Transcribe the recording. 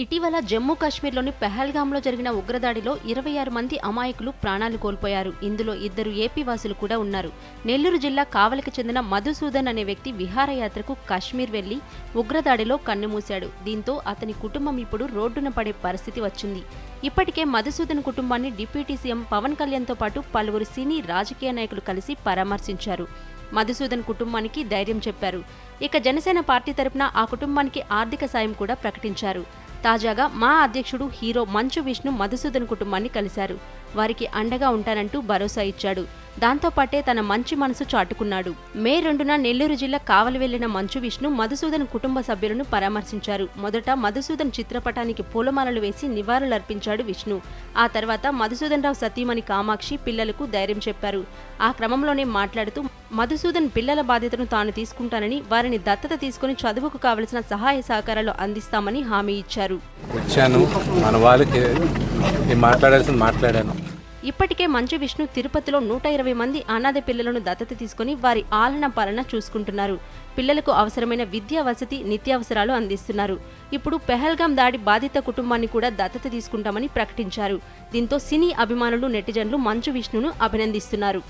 ఇటీవల జమ్మూ కాశ్మీర్లోని పెహల్గాంలో జరిగిన ఉగ్రదాడిలో ఇరవై ఆరు మంది అమాయకులు ప్రాణాలు కోల్పోయారు. ఇందులో ఇద్దరు ఏపీ వాసులు కూడా ఉన్నారు. నెల్లూరు జిల్లా కావలికి చెందిన మధుసూదన్ అనే వ్యక్తి విహారయాత్రకు కాశ్మీర్ వెళ్ళి ఉగ్రదాడిలో కన్నుమూశాడు. దీంతో అతని కుటుంబం ఇప్పుడు రోడ్డున పడే పరిస్థితి వచ్చింది. ఇప్పటికే మధుసూదన్ కుటుంబాన్ని డిప్యూటీ సీఎం పవన్ కళ్యాణ్తో పాటు పలువురు సినీ రాజకీయ నాయకులు కలిసి పరామర్శించారు. మధుసూదన్ కుటుంబానికి ధైర్యం చెప్పారు. ఇక జనసేన పార్టీ తరపున ఆ కుటుంబానికి ఆర్థిక సాయం కూడా ప్రకటించారు. తాజాగా మా అధ్యక్షుడు హీరో మంచు విష్ణు మధుసూదన్ కుటుంబాన్ని కలిశారు. వారికి అండగా ఉంటానంటూ భరోసా ఇచ్చాడు. దాంతోపాటే తన మంచి మనసు చాటుకున్నాడు. మే రెండున నెల్లూరు జిల్లా కావలి వెళ్ళిన మంచు విష్ణు మధుసూదన్ కుటుంబ సభ్యులను పరామర్శించారు. మొదట మధుసూదన్ చిత్రపటానికి పూలమాలలు వేసి నివాళులర్పించాడు విష్ణు. ఆ తర్వాత మధుసూదన్ రావు సతీమణి కామాక్షి పిల్లలకు ధైర్యం చెప్పారు. ఆ క్రమంలోనే మాట్లాడుతూ మధుసూదన్ పిల్లల బాధ్యతను తాను తీసుకుంటానని వారిని దత్తత తీసుకుని చదువుకు కావలసిన సహాయ సహకారాలు అందిస్తామని హామీ ఇచ్చారు. వచ్చాను. మన వాళ్ళకి మాట్లాడాల్సింది మాట్లాడాను. ఇప్పటికే మంచు విష్ణు తిరుపతిలో నూట ఇరవై మంది అనాథ పిల్లలను దత్తత తీసుకుని వారి ఆలన పాలన చూసుకుంటున్నారు. పిల్లలకు అవసరమైన విద్యా వసతి నిత్యావసరాలు అందిస్తున్నారు. ఇప్పుడు పెహల్గాం దాడి బాధిత కుటుంబాన్ని కూడా దత్తత తీసుకుంటామని ప్రకటించారు. దీంతో సినీ అభిమానులు నెటిజన్లు మంచు విష్ణును అభినందిస్తున్నారు.